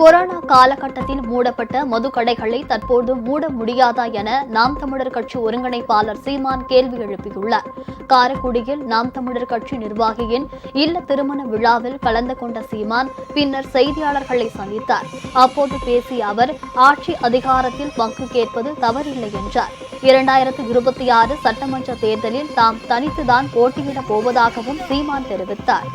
Corona காலகட்டத்தில் மூடப்பட்ட மதுக்கடைகளை தற்போது மூட முடியாதா என நாம் தமிழர் கட்சி ஒருங்கிணைப்பாளர் சீமான் கேள்வி எழுப்பியுள்ளார். காரைக்குடியில் நாம் தமிழர் கட்சி நிர்வாகியின் இல்ல திருமண விழாவில் கலந்து கொண்ட சீமான் பின்னர் செய்தியாளர்களை சந்தித்தார். அப்போது பேசிய அவர் ஆட்சி அதிகாரத்தில் பங்கு கேட்பது தவறில்லை என்றார். இரண்டாயிரத்து இருபத்தி ஆறு சட்டமன்ற தேர்தலில் தாம் தனித்துதான் போட்டியிடப் போவதாகவும் சீமான் தெரிவித்தார்.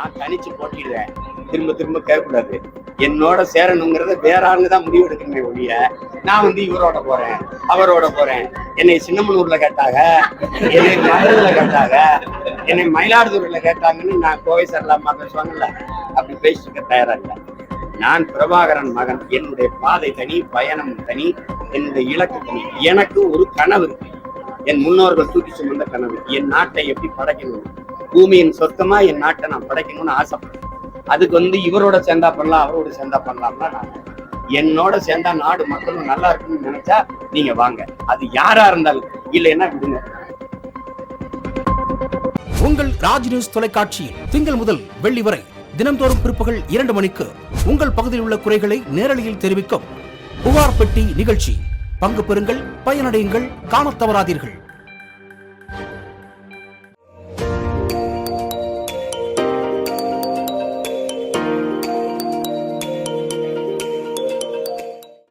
நான் தனிச்சு போட்டிடுவேன். திரும்ப திரும்ப கேட்கக்கூடாது. என்னோட சேரணுங்கிறத வேற ஆளுங்க தான் முடிவு எடுக்கணுமே ஒழிய நான் வந்து இவரோட போறேன் அவரோட போறேன். என்னை சின்னமனூர்ல கேட்டாங்க என்னை மதுரையில கேட்டாங்க என்னை மயிலாடுதுறையில கேட்டாங்கன்னு நான் கோவை சரலாமா பேசுவாங்கல்ல அப்படி பேசிட்டு தயாரா இல்லை. நான் பிரபாகரன் மகன் என்னுடைய பாதை தனி பயணம் தனி என்னுடைய இலக்கு தனி. எனக்கு ஒரு கனவு என் முன்னோர்கள் தூக்கி சுமந்த கனவு. என் நாட்டை எப்படி படைக்கணும்? பூமியின் சொத்தமா என் நாட்டை நான் படைக்கணும்னு ஆசைப்படுறேன். அதுக்கு வந்து இவரோட சேர்ந்தா பண்ணலாம் அவரோட சேர்ந்தா பண்ணலாம்னா நான் என்னோட சேர்ந்தா நாடு மக்களும் நல்லா இருக்குன்னு நினைச்சா நீங்க வாங்க. அது யாரா இருந்தாலும் இல்லைன்னா விடுங்க. உங்கள் ராஜ் நியூஸ் தொலைக்காட்சியில் திங்கள் முதல் வெள்ளி வரை தினம்தோறும் பிற்பகல் இரண்டு மணிக்கு உங்கள் பகுதியில் உள்ள குறைகளை நேரலையில் தெரிவிக்கும் புகார் பெட்டி நிகழ்ச்சி. பங்கு பெறுங்கள் பயனடையுங்கள் காணத் தவறாதீர்கள்.